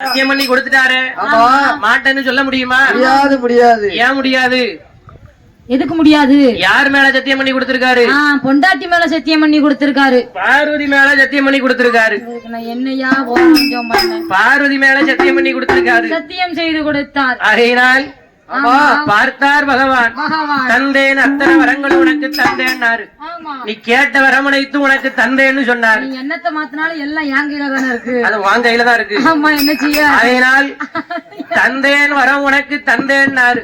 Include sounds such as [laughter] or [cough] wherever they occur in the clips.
சத்தியம் பண்ணி கொடுத்துட்டாரு. ஆமா. மாட்டேன்னு சொல்ல முடியுமா? முடியாது முடியாது. ஏன் முடியாது? எதுக்கு முடியாது? யார் மேல சத்தியம் பண்ணி கொடுத்திருக்காரு பொண்டாட்டி மேல சத்தியம் பண்ணி கொடுத்திருக்காரு. பார்வதி மேல சத்தியம் பண்ணி கொடுத்திருக்காரு என்னையா பார்வதி மேல சத்தியம் பண்ணி கொடுத்திருக்காரு. சத்தியம் செய்து கொடுத்தார். ஆமா பார்த்தார் பகவான். தந்தேன் அத்தனை வரங்களும் உனக்கு தந்தேன்னாரு. நீ கேட்ட வரமனைத்து உனக்கு தந்தேன்னு சொன்னாரு. என்னத்தை மாத்தினாலும் எல்லாம் என் கையில தானே இருக்கு. அது உன் கையில தான் இருக்கு. ஆமா என்ன செய்ய? ஆகையினால் [laughs] தந்தேன் வரம் உனக்கு தந்தேன்னாரு.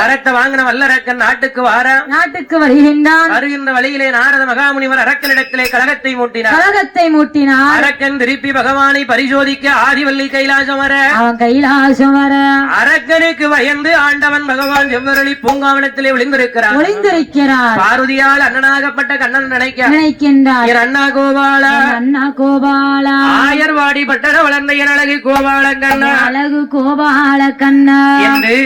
வரத்தை வாங்கின வல்லரக்கன் நாட்டுக்கு வாரா. நாட்டுக்கு வருகின்றான். வருகின்ற வழியிலே நாரத மகாமுனிவர் அரக்கனிடத்திலே கழகத்தை மூட்டினார். கழகத்தை மூட்டினார். அரக்கன் திருப்பி பகவானை பரிசோதிக்க ஆதிவல்லி கைலாசம் வர. கைலாசம் வர. அரக்கனுக்கு பயந்து ஆண்டவன் பகவான் செவ்வரளி பூங்காவனத்திலே ஒளிந்திருக்கிறார். ஒளிந்திருக்கிறார். பார்வதியால் அண்ணனாகப்பட்ட கண்ணன் நினைக்க. நினைக்கின்றார். அண்ணா கோபாலா. அண்ணா கோபாலா. ஆயர்வாடி பட்டண வளர்ந்த என் அழகு கோபாலன் கண்ணா. அழகு கோபால கண்ணா.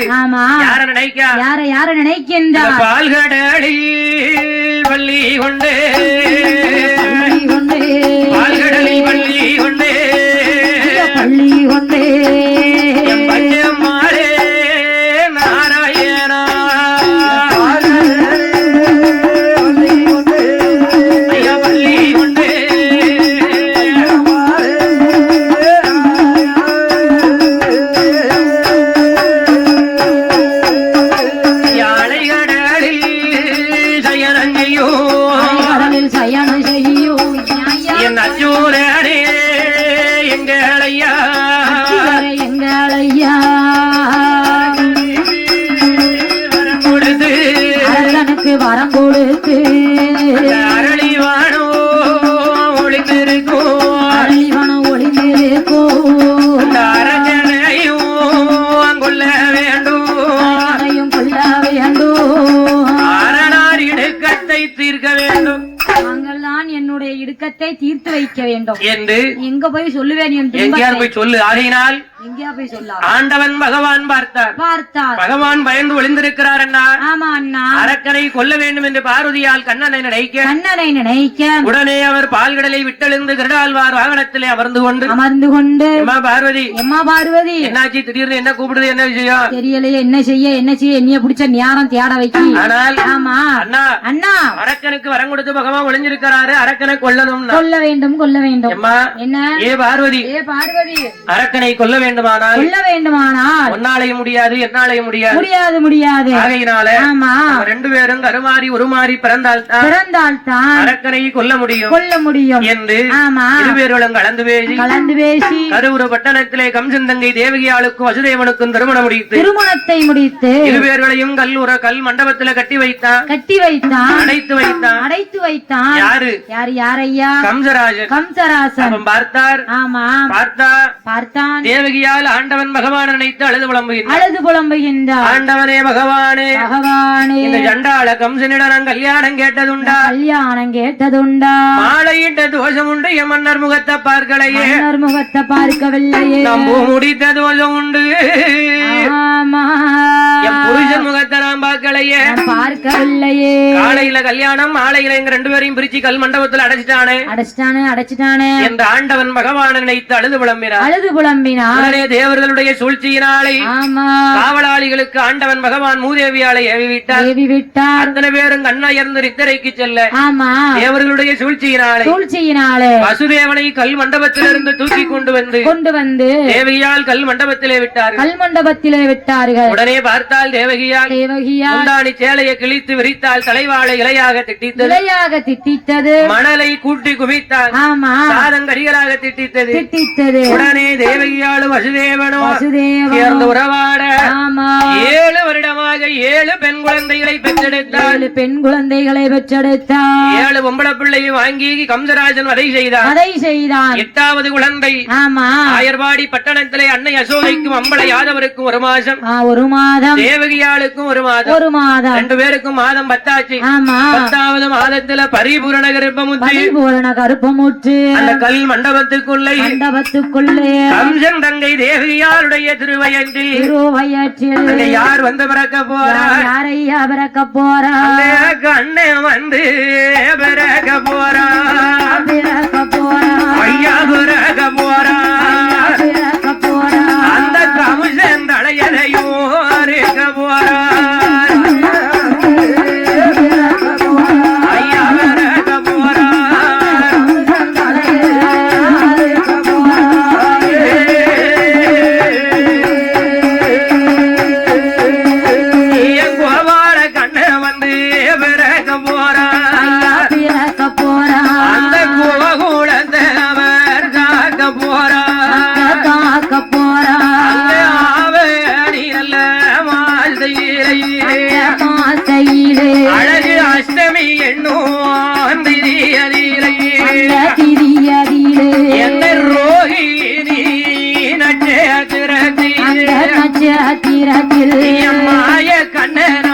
ஆமா. யார நினைக்க? யார யார நினைக்கின்றார் பால்கடலில் வள்ளி கொண்டு. பள்ளி கொண்டே. பால்கடலில் வள்ளி கொண்டு. பள்ளி கொண்டே. இடுக்கத்தை தீர்த்து வைக்க வேண்டும் என்று எங்க போய் சொல்லுவேன் என் எங்கேயார் துன்பத்தை? போய் சொல்லு ஆகையினால் ஆண்டவன் பகவான் பார்த்தார். பார்த்தார். பகவான் பயந்து ஒளிந்திருக்கிறார் அண்ணா ஆமா அண்ணா. கொல்ல வேண்டும் என்று பார்வதியால் கண்ணனை நினைக்க கண்ணனை நினைக்க. உடனே அவர் பால்கடலை விட்டெழுந்து கிருடாழ்வார் வாகனத்திலே அமர்ந்து கொண்டு அமர்ந்து கொண்டு அம்மா பார்வதி எம்மா பார்வதி. என்னாச்சு? திடீர்னு என்ன கூப்பிடுது? என்ன விஷயம்? தெரியலையே என்ன செய்ய என்ன செய்ய? என்னைய பிடிச்ச நேரம் தேட வைக்க. ஆனால் ஆமா. அண்ணா அண்ணா. அரக்கனுக்கு வரம் கொடுத்து பகவான் ஒளிஞ்சிருக்கிறாரு. அரக்கனை கொல்லணும் கொல்ல வேண்டும் கொல்ல வேண்டும். அம்மா என்ன? ஏ பார்வதி ஏ பார்வதி. அரக்கனை கொல்ல வேண்டுமானால் கொல்ல வேண்டுமானால் ஒன்னாலையும் முடியாது என்னாலையும் முடியாது. முடியாது முடியாது. ஆகையினால ஆமா. ரெண்டு பேரும் கருமாறி உருமாறி பிறந்தால் பிறந்தால் தான் அரக்கனை கொல்ல முடியும் கொல்ல முடியும். என்று ஆமா. இருவேர்களும் கலந்து பேசி கலந்து பேசி கருவுர பட்டணத்திலே கம்சன் தங்கை தேவகியாளுக்கும் வசுதேவனுக்கும் திருமணம் முடித்து திருமணத்தை முடித்து இருவேர்களையும் கல்லுற கல் மண்டபத்துல கட்டி வைத்தான். கட்டி வைத்தான். அடைத்து வைத்தான். அடைத்து வைத்தான். யாரு? யார் யாரையா கம்சராஜன். கம்சராசன். பார்த்தார். ஆமா. பார்த்தா பார்த்தான். தேவகியால் ஆண்டவன் பகவான் நினைத்து அழுது புலம்புகின்றார் அழுது புலம்புகின்றார் ஆண்டவனே பகவானே பகவானே. இந்த ஜண்டாள கம்சனிடம் நான் கல்யாணம் கேட்டதுண்டா. கல்யாணம் கேட்டதுண்டா. மாலையிட்ட தோஷம் உண்டு என் மன்னர் முகத்தை பார்க்கலையே. மன்னர் முகத்தை பார்க்கவில்லையே. நம்பு முடித்த தோஷம் உண்டு ஆமா என் புருஷன் முகத்தை நான் பார்க்கலையே. நான் பார்க்கவில்லையே. காலையில கல்யாணம் மாலையில எங்க ரெண்டு பேரையும் பிரிச்சு கல் மண்டபத்துல அடைச்சிட்டானே. அடைச்சிட்டானே அடைச்சிட்டானே. என்ற ஆண்டவன் பகவான் நினைத்து அழுது புலம்பினார். அழுது புலம்பினார். உடனே தேவர்களுடைய சூழ்ச்சியினாலே ஆமா. காவலாளிகளுக்கு ஆண்டவன் பகவான் மூதேவியாலை ஏவி விட்டார் தேவி விட்டார் அத்தனை பேரும் கண்ணயர்ந்து ரித்தரைக்கு செல்ல ஆமா. தேவர்களுடைய சூழ்ச்சியினாலே சூழ்ச்சியினாலே வசுதேவனை கல் மண்டபத்திலிருந்து தூக்கி கொண்டு வந்து கொண்டு வந்து தேவகியால் கல் மண்டபத்திலே விட்டார்கள். கல் மண்டபத்திலே விட்டார்கள். உடனே பார்த்தால் தேவகியால் தேவகியா முந்தாணி சேலையை கிழித்து விரித்தால் தலைவாழை இலையாக திட்டித்தது. நிலையாக திட்டித்தது. மணலை கூட்டி குவித்தால் ஆமா. சாதம் கரிகளாக திட்டித்தது. திட்டித்தது. உடனே தேவகியாலும் வசுதேவனும் வசுதேவ சேர்ந்து உறவாட ஆமா. ஏழு வருடமாக ஏழு பெண் குழந்தைகளை பெற்றெடுத்தாள். ஏழு பெண் குழந்தைகளை பெற்றெடுத்தார் ஏழு பொம்பளை பிள்ளையும் வாங்கி கம்சராஜன் வதை செய்தார். அதை செய்தான் எட்டாவது குழந்தை. ஆமா. ஆயர்வாடி பட்டணத்திலே அன்னை அசோதைக்கும் அம்பளை யாதவருக்கும் ஒரு மாசம் ஒரு மாதம். தேவகியாளுக்கும் ஒரு மாதம் ஒரு மாதம் ரெண்டு பேருக்கும் மாதம் பத்தாச்சு ஆமா பத்தாவது மாதத்துல பரிபூரண கர்ப்பமுத்தி பரிபூரண கருப்பமுற்று அந்த கல் மண்டபத்துக்குள்ளே மண்டபத்துக்குள்ளே கம்சன் தங்கை திருவயத்தில் திருவயற்றில் அங்க யார் வந்து பிறக்க போறா யாரையா பிறக்க போறா கண்ணே வந்து பிறக்க போறா பிறக்க போறா ஐயா பிறக்க போறா ராஜாத்திரத்தில் மாய கண்ணன்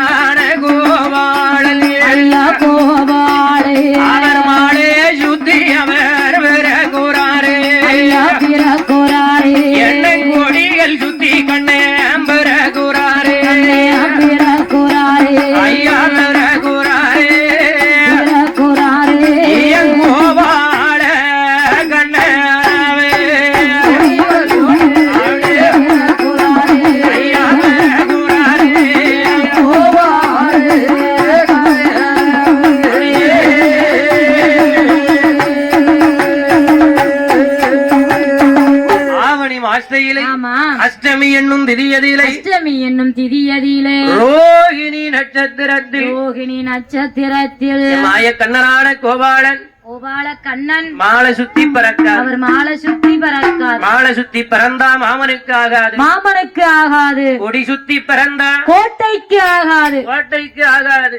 ஆமா அஷ்டமி என்னும் திதியதிலை அஷ்டமி என்னும் திதியதிலே ரோகிணி நட்சத்திரத்தில். ரோகிணி நட்சத்திரத்தில். மாய கண்ணனான கோபாலன். கோபால கண்ணன். மாலை சுத்தி பறக்காது. அவர் மாலை சுத்தி பறக்கார் மாலை சுத்தி பிறந்தா மாமனுக்கு ஆகாது. மாமனுக்கு ஆகாது. கொடி சுத்தி பிறந்தா கோட்டைக்கு ஆகாது. கோட்டைக்கு ஆகாது.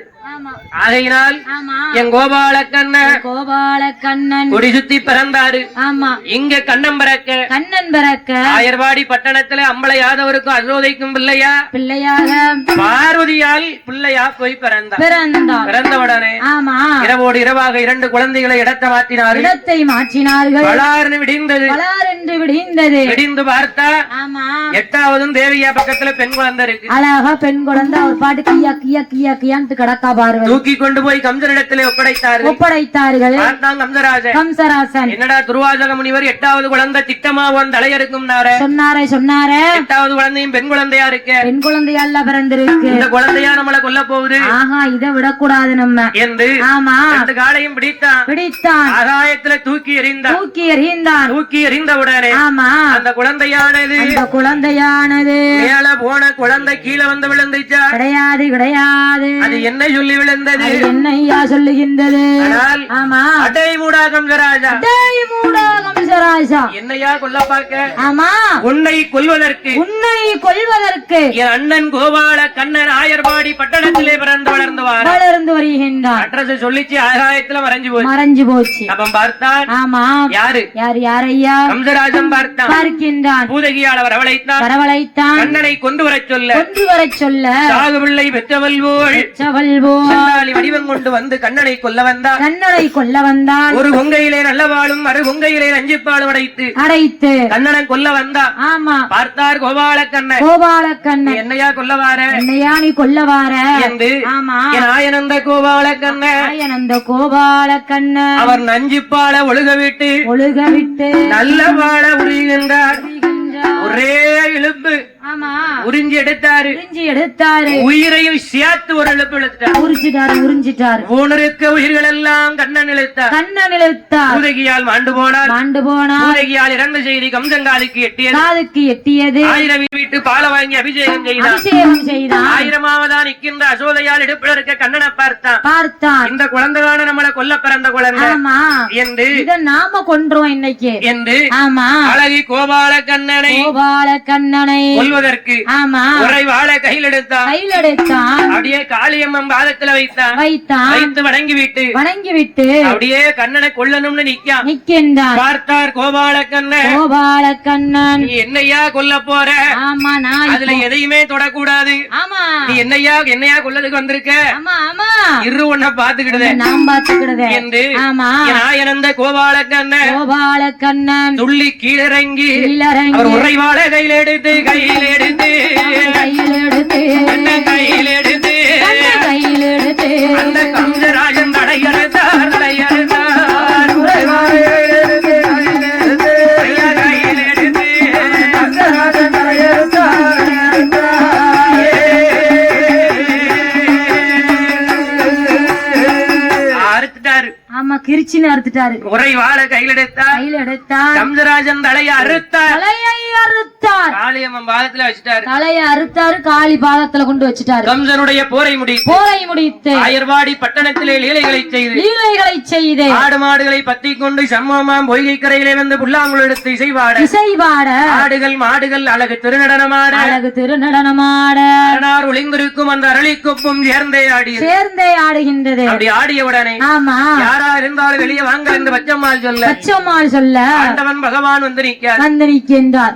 ஆகையினால் என் கோபால கண்ணன் கோபால கண்ணன் கொடி சுத்தி பிறந்தாரு. ஆமா. இங்க கண்ணம் பிறக்க. கண்ணன் பிறக்க. ஆயர்வாடி பட்டணத்துல அம்பளை யாதவருக்கும் பிள்ளையா? பிள்ளையாக. பார்வதியால் பிள்ளையா போய் பிறந்தா பிறந்தார். பிறந்த உடனே ஆமா. இரவோடு இரவாக இரண்டு குழந்தைகளை இடத்த மாற்றினார்கள். இடத்தை மாற்றினார்கள். பலார்னு விடிந்தது. பலார் என்று விடிந்தது. விடிந்து பார்த்தா ஆமா. எட்டாவதும் தேவியா பக்கத்துல பெண் குழந்தை இருக்கு. அழகா பெண் குழந்தை. அவர் பாட்டு கியா கியா கியா கியான்ட்டு கிடக்கா பாருங்க தூக்கி கொண்டு போய் கம்சனிடத்திலே ஒப்படைத்தார்கள். ஒப்படைத்தார்கள். கம்சராஜன். கம்சராசன் என்னடா துருவாசக முனிவர் எட்டாவது குழந்தை திட்டமா உன் தலையறுக்கும் சொன்னாரே சொன்னாரே. எட்டாவது குழந்தையும் பெண் குழந்தையா இருக்க? பெண் குழந்தை அல்ல பிறந்திருக்கு. இந்த குழந்தையா நம்மள கொல்ல போகுது? ஆஹா இதை விடக்கூடாது நம்ம. என்று ஆமா. ரெண்டு காலையும் பிடித்தான். பிடித்தான். ஆகாயத்துல தூக்கி எறிந்தான். தூக்கி எறிந்தான். தூக்கி எறிந்தவுடனே ஆமா. அந்த குழந்தையானது அந்த குழந்தையானது மேல போன குழந்தை கீழே வந்து விழுந்துச்சா? கிடையாது கிடையாது. அது என்ன சொல்லி விழுந்தது. அது என்ன ஐயா சொல்லுகின்றது? ஆனால் ஆமா. அடை மூடா கம்சராஜா டேய் மூடா கம்சராஜா என்னையா கொல்ல பார்க்க? ஆமா. உன்னை கொல்வதற்கு. உன்னை கொல்வதற்கு. என் அண்ணன் கோபால கண்ணன் ஆயர்வாடி பட்டணத்திலே பிறந்து வளர்ந்தவார் வளர்ந்து வருகின்றான் அட்ரஸ் சொல்லிச்சு ஆகாயத்துல மறைஞ்சு போச்சு. மறைஞ்சு போச்சு. அப்ப பார்த்தான். ஆமா. யாரு? யார் யாரையா? கம்சராஜன் பார்த்தான். பார்க்கின்றான். பூதகியால் வரவழைத்தான் வரவழைத்தான். கண்ணனை கொண்டு வரச் சொல்ல. கொண்டு வரச் சொல்ல. சாகு பிள்ளை பெற்றவள் போல். செவல்வோ செல்லாளி வடிவம் கொண்டு வந்து கண்ணனை கொல்ல வந்தார். கண்ணனை கொல்ல வந்தான். ஒரு கொங்கையிலே நல்ல வாழும் மறு கொங்கையிலே நஞ்சிப்பாலும் அடைத்து அடைத்து கண்ணனை கொல்ல வந்தா. ஆமா. பார்த்தார் கோபால கண்ணன் கோபால கண்ணன் என்னையா கொல்ல வார? என்னையா நீ கொல்ல வார? என்று ஆமா. ஆயனந்த கோபால கண்ணன் ஆயனந்த கோபால கண்ணன் அவர் நஞ்சிப்பால ஒழுக விட்டு ஒழுக விட்டு. நல்ல வாழ உரிகின்றார். ஒரே இழுப்பு. ஆமா. உறிஞ்சி எடுத்தாரு. உறிஞ்சி எடுத்தாரு. உயிரையும் சேர்த்து ஒரு இழுப்பு இழுத்தார் உறிஞ்சிட்டாரு உறிஞ்சிட்டாரு. ஊனருக்க உயிர்கள் எல்லாம் கண்ணன் இழுத்தார். கண்ணன் இழுத்தார். பூதகியால் மாண்டு போனார். மாண்டு போனா பூதகியால் இறந்த செய்தி கம்சங்காலுக்கு எட்டியது. காதுக்கு எட்டியது. ஆயிரம் வீட்டு பால வாங்கி அபிஷேகம் செய்தார் அபிஷேகம் செய்தான். ஆயிரமாவதா நிற்கின்ற அசோதையால் இடுப்பில் இருக்க கண்ணனை பார்த்தான். பார்த்தான். இந்த குழந்தைதான நம்மள கொல்ல பிறந்த குழந்தை. ஆமா. என்று இத நாம கொன்றோம் இன்னைக்கு. என்று ஆமா. அழகி கோபால கண்ணனை கோபால கண்ணனை வாழ கையில் எடுத்தான். கையில் எடுத்தான். அப்படியே காளியம்மன் பாதத்துல வைத்தான். வைத்தான். வைத்து வணங்கி விட்டு வணங்கி விட்டு அப்படியே கண்ணனை கொல்லணும்னு நிக்கான் நிக்கின்றான் பார்த்தார் கோபால கண்ணன். கோபால கண்ணன். நீ என்னையா கொல்ல போற? ஆமா நான் அதுல எதையுமே தொடக்கூடாது. ஆமா. நீ என்னையா என்னையா கொல்லதுக்கு வந்திருக்க? ஆமா ஆமா. இரு உன்னை பாத்துக்கிடுத நான் பாத்துக்கிடுதே என்று ஆமா. என் ஆயனந்த கோபால கண்ணன். கோபால கண்ணன். துள்ளி கீழிறங்கி கீழறங்கி அவர் உரைவாள கையில் எடுத்து கையில் எடுத்து கையில் எடுத்து கண்ணன் கையில் எடுத்து கண்ணை கையில் எடுத்து அந்த கம்சராஜன் தடையறுத்தார் தடையறுத்தார். ஐயா கையில் எடுத்து அறுத்துட்டாரு ஆமா கிரிச்சின்னு அறுத்துட்டாரு. உரை வாழ கையில் எடுத்தார். கையில் எடுத்தார் கம்சராஜன் தலையை அறுத்தார். தலையை அறுத்தார். காளியம்மன் பாதத்துல வச்சுட்டாரு. தலையை அறுத்தாரு காளி பாதத்துல கொண்டு வச்சுட்டாரு. கம்சனுடைய போரை முடித்து போரை முடித்து ஆயர்வாடி பட்டணத்திலே லீலைகளை செய்து லீலைகளை செய்து ஆடு மாடுகளை பத்தி கொண்டு சம்மமாம் பொய்கை கரையிலே வந்து புல்லாங்குழல் எடுத்து இசைவாட. இசைவாட. ஆடுகள் மாடுகள் அழகு திருநடனமாட. அழகு திருநடனமாட. அரணார் ஒளிந்திருக்கும் அந்த அரளிக்கொப்பும் சேர்ந்தே ஆடியது. சேர்ந்தே ஆடுகின்றது. அப்படி ஆடிய உடனே ஆமா. யாரா இருந்தாலும் வெளியே வாங்க என்று பச்சம்மாள் சொல்ல. பச்சம்மாள் சொல்ல. ஆண்டவன் பகவான் வந்து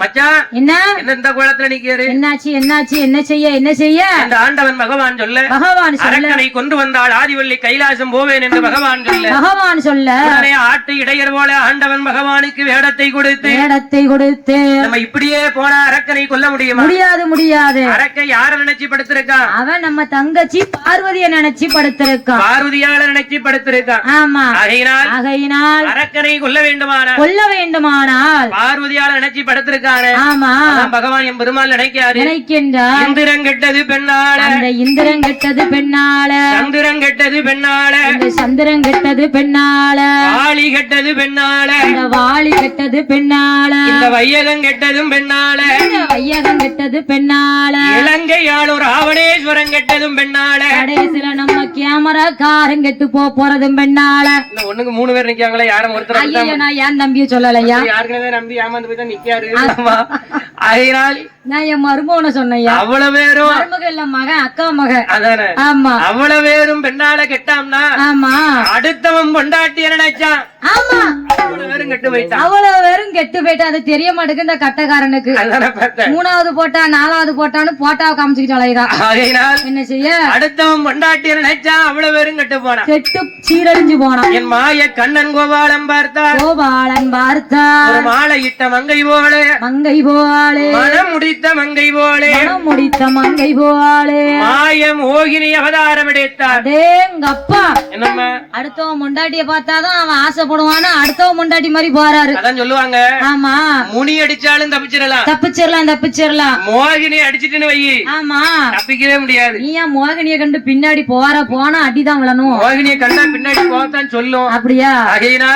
மச்சான் என்ன? இந்த குளத்துல என்னாச்சு என்னாச்சு என்ன செய்ய என்ன செய்ய? அந்த ஆண்டவன் பகவான் சொல்ல பகவான் அரக்கனை கொண்டு வந்தால் ஆதிவள்ளி கைலாசம் போவேன் என்று பகவான் சொல்ல. பகவான் சொல்ல. உடனே ஆட்டு இடையர் போல ஆண்டவன் பகவானுக்கு வேடத்தை கொடுத்து வேடத்தை கொடுத்து. நம்ம இப்படியே போனா அரக்கனை கொல்ல முடியுமா? முடியாது முடியாது. அரக்கன் யார நினைச்சு படுத்திருக்கான் அவன் நம்ம தங்கச்சி பார்வதிய நினைச்சு படுத்திருக்கான் பார்வதியால நினைச்சு படுத்திருக்கான் ஆமா. ஆகையினால் ஆகையினால் அரக்கனை கொல்ல வேண்டுமான கொல்ல வேண்டுமானால் பார்வதியால நினைச்சு படுத்திருக்காரு. ஆமா. பகவான் என் பெருமாள் நினைக்காரு நினைக்கின்றார். கெட்டது பெண்ணால அந்த இந்திரன் கெட்டது பெண்ணால சந்திரன் கெட்டது பெண்ணால கெட்டது கெட்டது வாளி கெட்டது பெண்ணால இந்த வையகம் கெட்டதும் பெண்ணால இந்த வையகம் கெட்டது பெண்ணால இலங்கையாளூர் ஆவணேஸ்வரம் கெட்டதும் பெண்ணால கடைசில நம்ம கேமரா காரம் கெட்டு போ போறதும் பெண்ணால இன்னும் ஒண்ணுக்கு மூணு பேர் நிக்காங்களே யாரும் ஒருத்தர் ஐயோ நான் ஏன் தம்பிய சொல்லலையா? யாருக்குனே நம்பி ஏமாந்து போய் தான் நிக்காரு ஆமா. ஆகையினால் நான் என் மருமகனை சொன்னையா அவ்வளவு பேரும் மருமக இல்ல மகன் அக்கா மகன். அதானே. ஆமா. அவ்வளவு பேரும் பெண்ணால கெட்டாம்னா ஆமா. அடுத்தவன் பொண்டாட்டிய நினைச்சான்? ஆமா. அவ்வளவு வெறும் கெட்டு போயிட்டு அது தெரிய மாட்டேங்குது இந்த கட்டக்காரனுக்கு. மூணாவது போட்டா நாலாவது போட்டான்னு போட்டாவை காமிச்சுக்கிட்டு அலையுதான் என்ன செய்ய? அடுத்தவன் பொண்டாட்டிய நினைச்சான் அவ்வளவு பேரும் கெட்டு போனான். கெட்டு சீரழிஞ்சு போனான். என் மாய கண்ணன் கோபாலம் பார்த்தா கோபாலன் பார்த்தா மாலை இட்ட மங்கை போலே. மங்கை மனம் முடித்த மங்கை போலே. மனம் முடித்த மங்கை போவாளே மாய மோகினி அவதாரம் எடுத்தார். என்னம்மா? அடுத்தவன் முண்டாட்டிய பார்த்தாதான் அவன் அடுத்தவன் முண்டாட்டி மாதிரி போறாரு. அதான் சொல்லுவாங்க. ஆமா. முனி அடிச்சாலும் தப்பிச்சிடலாம். தப்பிச்சிடலாம் தப்பிச்சிடலாம். மோகினி அடிச்சிட்டுன்னு வை. ஆமா. தப்பிக்கவே முடியாது. நீ ஏன் மோகினிய கண்டு பின்னாடி போற போனா அடிதான் விழணும். மோகினிய கண்டா பின்னாடி போகத்தான் சொல்லும். அப்படியா?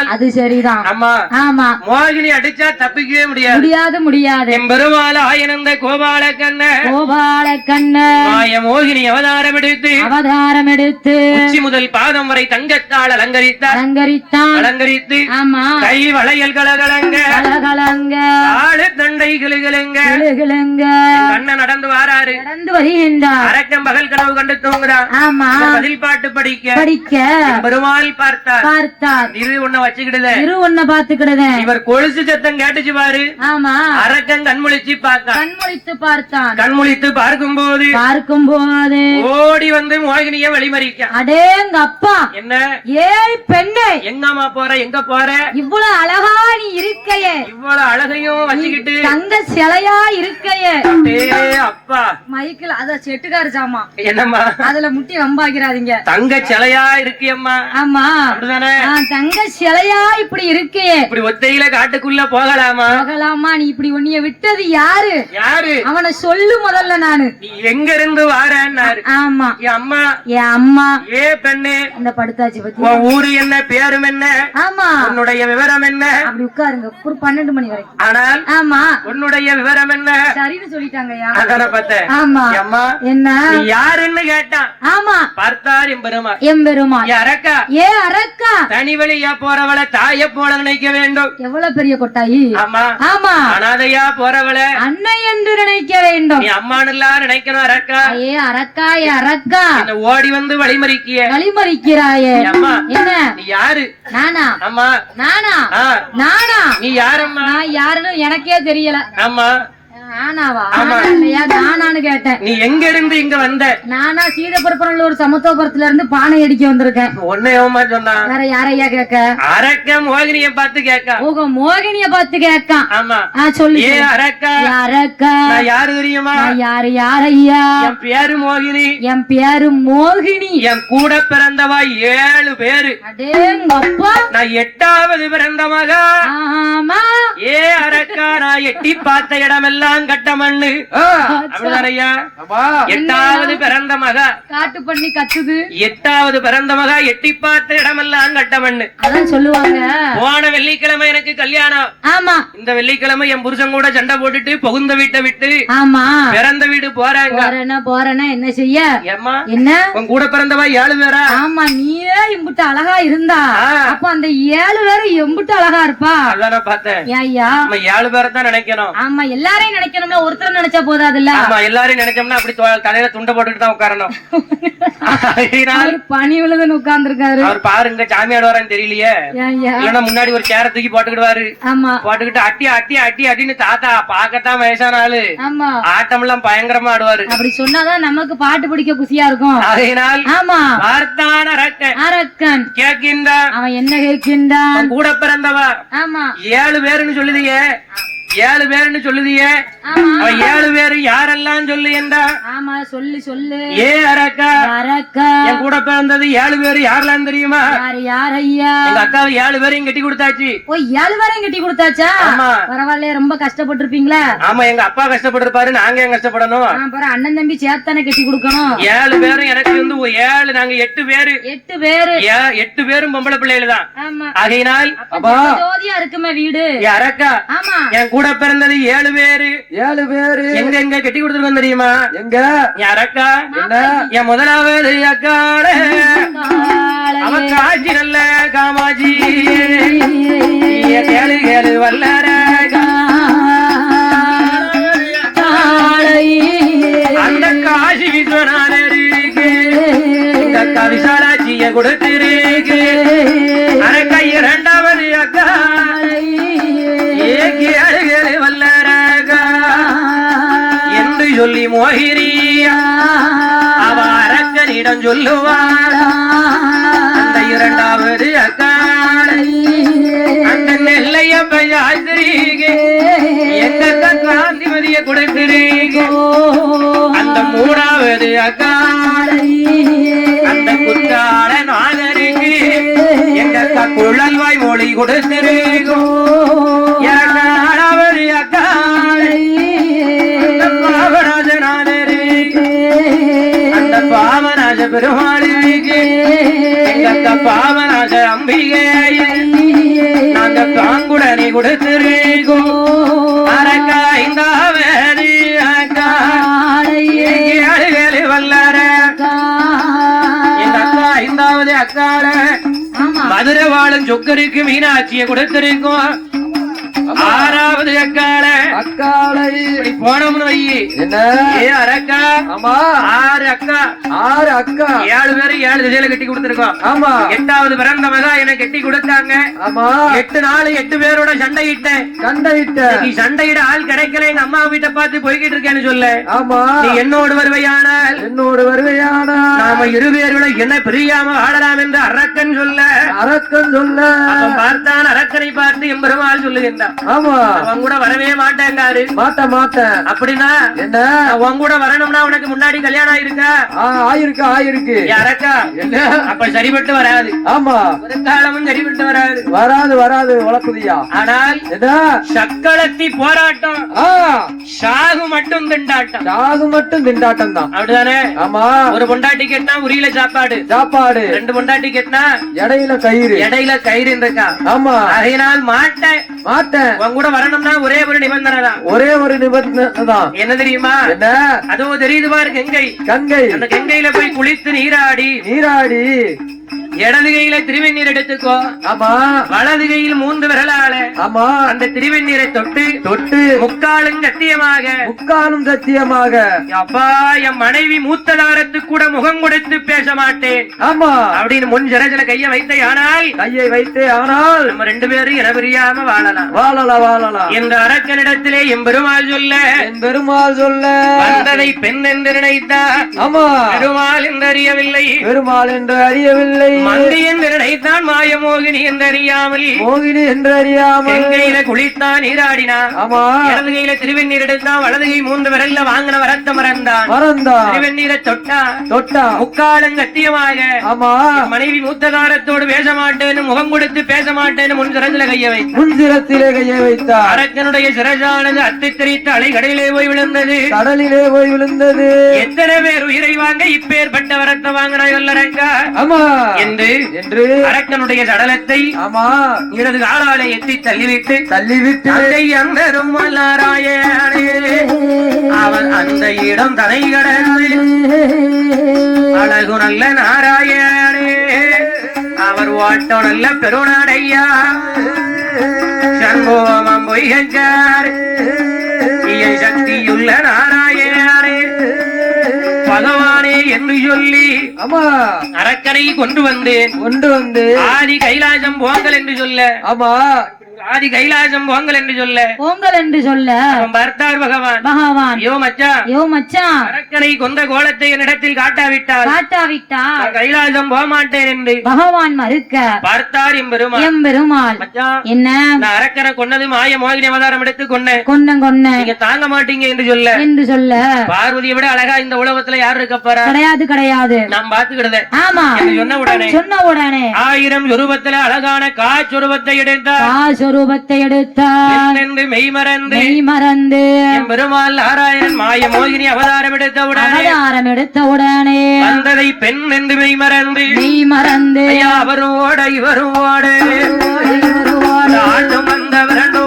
அது சரிதான். அம்மா ஆமா. மோகினி அடிச்சா தப்பிக்கவே முடியாது. முடியாது முடியாது. பெருமாள் ஆயனந்த கோபால கண்ண கோபால கண்ண மாய மோகினி அவதாரம் எடுத்து அவதாரம் எடுத்து உச்சி முதல் பாதம் வரை தங்கத்தால் அலங்கரித்தார். அலங்கரித்தான். அலங்கரித்து ஆமா. கை வளையல் கலகலங்க. கலகலங்க ஆளு தண்டை கிளுகிளுங்க. கிளுகிளுங்க கண்ணன் நடந்து நடந்து வருகின்றார். அரக்கம் பகல் கனவு கண்டு தூங்குறான் ஆமா. பதில் பாட்டு படிக்க. படிக்க. பெருமாள் பார்த்தார். பார்த்தார். இரு உன்னை வச்சுக்கிடுத. இரு ஒன்ன பாத்துக்கிடுதேன் இவர் கொலுசு சத்தம் கேட்டுச்சு பாரு. ஆமா. அரக்கன் கண்முழிச்சு பார்த்தான். கண்முழித்து பார்த்தான். கண்முழித்து பார்க்கும் போது பார்க்கும் போது ஓடி வந்து மோகினிய வழிமறிக்க அடேங்க அப்பா என்ன? ஏய் பெண்ணே. எங்கம்மா போற? எங்க போற? இவ்வளவு அழகா நீ இருக்கையே. இவ்வளவு அழகையும் வச்சுக்கிட்டு. தங்க சிலையா இருக்கையே. அப்பா. மைக்கில் அத செட்டுக்காரு என்னம்மா? அதுல முட்டி வம்பாக்கிறாதீங்க. தங்க சிலையா இருக்கியம்மா? ஆமா. அப்படிதானே? தங்க சிலையா இப்படி இருக்கையே இப்படி ஒத்தையில காட்டுக்குள்ள போகலாமா? போகலாமா? நீ இப்படி உன்னைய விட்டது யாரு? யாரு? அவனை சொல்லு முதல்ல நானு. எங்க இருந்து வாரன்னாரு. ஆமா. என் அம்மா. என் அம்மா. ஏ பெண்ணு? இந்த படுத்தாச்சு பத்தி உன் ஊரு என்ன? பேரும் என்ன? ஆமா. உன்னுடைய விவரம் என்ன? அப்படி உட்காருங்க. ஒரு பன்னெண்டு மணி வரைக்கும். ஆனால் ஆமா. உன்னுடைய விவரம் என்ன? சரின்னு பார்த்தேன். ஆமா. அம்மா என்ன? யாருன்னு கேட்டான். ஆமா. பார்த்தார் என் பெருமா எம்பெருமான் என் அரக்கா. ஏ அரக்கா. தனி வழியா போறவளை தாய போல நினைக்க வேண்டும். எவ்வளவு பெரிய கொட்டாயி? ஆமா. ஆமா. அனாதையா போறவளை அன்னை என்று நினைக்க வேண்டும். நீ அம்மானுலாம் நினைக்கணும் அரக்கா. ஏ அரக்கா ஏ அரக்கா. ஓடி வந்து வழிமறிக்கிய? வழிமறிக்கிறாயே. அம்மா. என்ன? நீ யாரு? நானா? ஆமா நானா? நானா? நீ யாரம்மா? நான் யாருன்னு எனக்கே தெரியல. ஆமா. நானாவா? ஆனா இல்லையா கேட்டேன். நீ எங்க இருந்து இங்க வந்த? நானா சீதபுரப்பனூர் சமத்துவபுரத்துல இருந்து பானை அடிக்க வந்திருக்கேன் ஒன்னையமா சொன்னான் வேற யாரையா கேட்க? அரக்க மோகினிய பார்த்து கேட்கா. உங்க மோகினிய பார்த்து கேட்கான் ஆமா. சொல்லு ஏ அரக்கா. யாரு தெரியுமா? யாரு யாரையா? என் பேரு மோகினி. என் பேரு மோகினி. என் கூட பிறந்தவா ஏழு பேரு. அடேங்கப்பா நான் எட்டாவது பிறந்த மகா. ஆமா ஏ அரக்கா நான் எட்டி பார்த்த இடமெல்லாம் கட்ட மண்ணு. அப்படிதானையா எட்டாவது பிறந்த மகா. காட்டு பண்ணி கத்துது. எட்டாவது பிறந்த மகா எட்டி பார்த்த இடமெல்லாம் கட்ட மண்ணு. அதான் சொல்லுவாங்க. போன வெள்ளிக்கிழமை எனக்கு கல்யாணம். ஆமா. இந்த வெள்ளிக்கிழமை என் புருஷன் கூட சண்டை போட்டுட்டு புகுந்த வீட்டை விட்டு ஆமா. பிறந்த வீடு போறாங்க. போறேன்னா போறேன்னா என்ன செய்ய? ஏம்மா? என்ன? உன் கூட பிறந்தவா ஏழு பேரா? ஆமா நீயே இம்புட்டு அழகா இருந்தா. அப்ப அந்த ஏழு பேரும் எம்புட்டு அழகா இருப்பா. அதான் பார்த்தேன். ஏன் ஏழு பேரை தான் நினைக்கணும். ஆமா எல்லாரையும் நினைக்க வைக்கணும்னா ஒருத்தர் நினைச்சா போதாதுல்ல? ஆமா எல்லாரும் நினைச்சோம்னா அப்படி தலையில துண்டை போட்டுட்டு தான் உட்காரணும். [laughs] பனி விழுதுன்னு உட்கார்ந்துருக்காரு. அவர் பாருங்க சாமியார் வரான்னு தெரியலையே. இல்லன்னா முன்னாடி ஒரு சேர தூக்கி போட்டுக்கிடுவாரு. ஆமா. போட்டுக்கிட்டு அட்டி அட்டி அட்டி அட்டின்னு தாத்தா பாக்கத்தான் வயசான ஆளு. ஆமா. ஆட்டம் எல்லாம் பயங்கரமா ஆடுவாரு. அப்படி சொன்னாதான் நமக்கு பாட்டு பிடிக்க குசியா இருக்கும். அதனால் ஆமா. வார்த்தான ரக்க அரக்கன். கேட்கின்றான். அவன் என்ன கேட்கின்றான்? கூட பிறந்தவா? ஆமா. ஏழு பேருன்னு சொல்லுதியே ஏழு பேருன்னு சொல்லுதியே. ஏழு பேரு யாரெல்லாம் சொல்லு என்றா? ஆமா சொல்லு சொல்லு. ஏ அரக்கா. அரக்கன் என் கூட பிறந்தது ஏழு பேரு யாரெல்லாம் தெரியுமா? யாரு ஐயா எங்க அக்காவை ஏழு பேரையும் கட்டி கொடுத்தாச்சு. ஓ ஏழு வரையும் கட்டி கொடுத்தாச்சா? ஆமா. பரவாயில்லையே ரொம்ப கஷ்டப்பட்டிருப்பீங்களா. ஆமா எங்க அப்பா கஷ்டப்பட்டிருப்பாரு நாங்க ஏன் கஷ்டப்படணும்? அண்ணன் தம்பி சேர்த்தானே கட்டி கொடுக்கணும். ஏழு பேரும் எனக்கு வந்து ஏழு நாங்க எட்டு பேரு. எட்டு பேரு. ஏ- எட்டு பேரும் பொம்பளை பிள்ளைகள் தான். ஆமா. ஆகையினால் ஜோதியா இருக்குமே வீடு. அரக்கா. ஆமா. என் கூட பிறந்தது ஏழு பேரு. ஏழு பேரு. எங்க எங்க கட்டி கொடுத்துருக்கோம் தெரியுமா? எங்க? என்ன? என் முதலாவது அக்காளே. அவ காட்சி நல்ல காமாஜி சொல்லி மோகிரியா. அவ அரக்கனிடம் சொல்லுவாள். அந்த இரண்டாவது அக்காளை அந்த நெல்லையப்ப யாத்திரிக்கு எங்க காந்திமதிய கொடுத்திருக்கு அந்த மூணாவது அக்காளை அந்த குத்தாள நாகருக்கு எங்க குழல்வாய் மொழி கொடுத்திருக்கும் பாவராஜ பெருமாளுக்கு எங்க அக்கா பாவராஜ அம்பிகை நாங்க காங்குடனை கொடுத்திருக்கோம் அரக்கா இந்த வேதி அக்கா ஏழு வல்லர. இந்த அக்கா ஐந்தாவது அக்கால ஆமா. மதுரை வாழும் சொக்கருக்கு மீனாட்சியை கொடுத்திருக்கோம். ஆறாவது அக்கால அக்காளை. இப்படி போனோம்னு வை. என்ன? ஏ அரக்கா ஆமா. ஆறு அக்கா. ஆறு அக்கா. ஏழு பேரு ஏழு திசையில கட்டி கொடுத்திருக்கோம். ஆமா. எட்டாவது பிறந்தவங்க தான் எனக்கு கட்டி கொடுத்தாங்க. ஆமா. எட்டு நாள் எட்டு பேரோட சண்டையிட்டேன். நீ சண்டையிட ஆள் கிடைக்கல. எங்க அம்மா வீட்டை பார்த்து போய்கிட்டு இருக்கேன்னு சொல்லு. ஆமா. நீ என்னோடு வருவையானால். என்னோடு வருவையானா நாம இரு பேரோட என்ன பிரியாம வாழலாம் என்று அரக்கன் சொல்ல. அரக்கன் சொல்ல. அவன் பார்த்தான் அரக்கனை பார்த்து எம்பெருமாள் சொல்லுகின்றான். ஆமா. அவன் கூட வரவே மாட்டேங்காரு மாட்ட மாட்டேன் அப்படின்னா என்ன? உன் கூட வரணும்னா உனக்கு முன்னாடி கல்யாணம் ஆயிருக்கா? ஆயிருக்கு ஆயிருக்கு. ஏ அரக்கா என்ன? அப்ப சரிபட்டு வராது. ஆமா. ஒரு காலமும் சரிபட்டு வராது. வராது வராது வளர்ப்புதியா ஆனால் என்ன? சக்களத்தி போராட்டம். சாகு மட்டும் திண்டாட்டம். சாகு மட்டும் திண்டாட்டம் தான் அப்படிதானே? ஆமா. ஒரு பொண்டாட்டி கேட்டா உரியில சாப்பாடு. சாப்பாடு. ரெண்டு பொண்டாட்டி கேட்டா இடையில கயிறு. இடையில கயிறு இருக்கா ஆமா. அதனால் மாட்டேன். மாட்டேன். உன் கூட வரணும்னா ஒரே ஒரு நிபந்தனை. ஒரே ஒரு நிபந்தனை தான். என்ன தெரியுமா? என்ன? அதுவும் தெரியுது பாரு கங்கை. கங்கை. அந்த கங்கையில போய் குளித்து நீராடி. நீராடி. இடது கையில திருவெண்ணீர் எடுத்துக்கோ. ஆமா. வலது கையில் மூன்று விரலால ஆமா. அந்த திருவெண்ணீரை தொட்டு தொட்டு முக்காலும் சத்தியமாக முக்காலும் சத்தியமாக அப்பா என் மனைவி மூத்ததாரத்துக்கு கூட முகம் கொடுத்து பேச மாட்டேன். ஆமா. அப்படின்னு முன் ஜரஜல கைய வைத்த ஆனால் கையை வைத்தே ஆனால் நம்ம ரெண்டு பேரும் இனபிரியாம வாழலாம். வாழலாம் வாழலாம். என்ற அரக்கனிடத்திலே எம்பெருமாள் சொல்ல என் பெருமாள் சொல்ல. வந்ததை பெண் என்று நினைத்தார் ஆமா. பெருமாள் என்று அறியவில்லை. பெருமாள் என்று அறியவில்லை. மந்தி என்று நினைத்தான் மாயமோகினி என்று அறியாமல் மோகினி என்று அறியாமல் செங்கையில குளித்தான் நீராடினான். ஆமா. இடது கையில திருவெண்ணீர் எடுத்தான். வலது கை மூன்று விரல்ல வாங்கின வரத்த மறந்தான். மறந்தான். திருவெண்ணீரை தொட்டான். தொட்டா முக்காலம் கத்தியமாக ஆமா. மனைவி மூத்ததாரத்தோடு பேச மாட்டேன்னு முகம் கொடுத்து பேச மாட்டேன்னு முன் சிறஞ்சில கைய வை முன்சிரத்திலே கையை வைத்தார் அரக்கனுடைய சிரஜானது அத்தை தெரித்து அலை கடலிலே போய் விழுந்தது. கடலிலே போய் விழுந்தது. எத்தனை பேர் உயிரை வாங்க இப்பேற்பட்ட வரத்தை வாங்கினாய் வல்லரங்கா ஆமா. என்று என்று அரக்கனுடைய சடலத்தை ஆமா. இடது காலாலே எத்தி தள்ளிவிட்டு தள்ளிவிட்டு. அதை அந்தரும் வல்லாராயணே அவன் அந்த இடம் தலை கடந்து அழகு நல்ல நாராயணே. அவர் வாட்டோ நல்ல பெருநாடையா சண்போமம் பொய்யஞ்சார் சக்தியுள்ள நாராயணே. பகவான் என்று சொல்லி ஆமா. அறக்கரை கொண்டு வந்தேன். கொண்டு வந்து ஆதி கைலாசம் போங்கள் என்று சொல்ல. ஆமா. ஆதி கைலாசம் போங்கல் என்று சொல்ல. பொங்கல் என்று சொல்ல. பார்த்தார் பகவான். பகவான். ஐயோ மச்சான். யோ மச்சான். அரக்கனை கொண்ட கோலத்தை என்னிடத்தில் காட்டாவிட்டால் காட்டாவிட்டா நான் கைலாசம் போக மாட்டேன் என்று பகவான் மறுக்க பார்த்தார் எம்பெருமாள். மச்சான். என்ன? நான் அரக்கனை கொன்னது மாய மோகினி அவதாரம் எடுத்து கொண்டேன் கொன்ன கொன்ன நீங்க தாங்க மாட்டீங்க என்று சொல்ல. என்று சொல்ல. பார்வதியை விட அழகா இந்த உலகத்துல யார் இருக்க போறா? கிடையாது கிடையாது. நான் பாத்துக்கிடுதேன் ஆமா. சொன்ன உடனே சொன்ன உடனே. ஆயிரம் சொரூபத்துல அழகான காச்சுரூபத்தை எடுத்தார். காசுரூபத்தை எடுத்தார் என்று மெய் மறந்து என் பெருமாள் நாராயணன் மாய மோகினி அவதாரம் எடுத்தவுடனே அவதாரம் எடுத்த உடனே வந்ததை பெண் என்று மெய் மறந்து ஐயா அவரும் ஓட இவரும் ஓட வருவார் ஆண்டும் வந்த விரண்டோ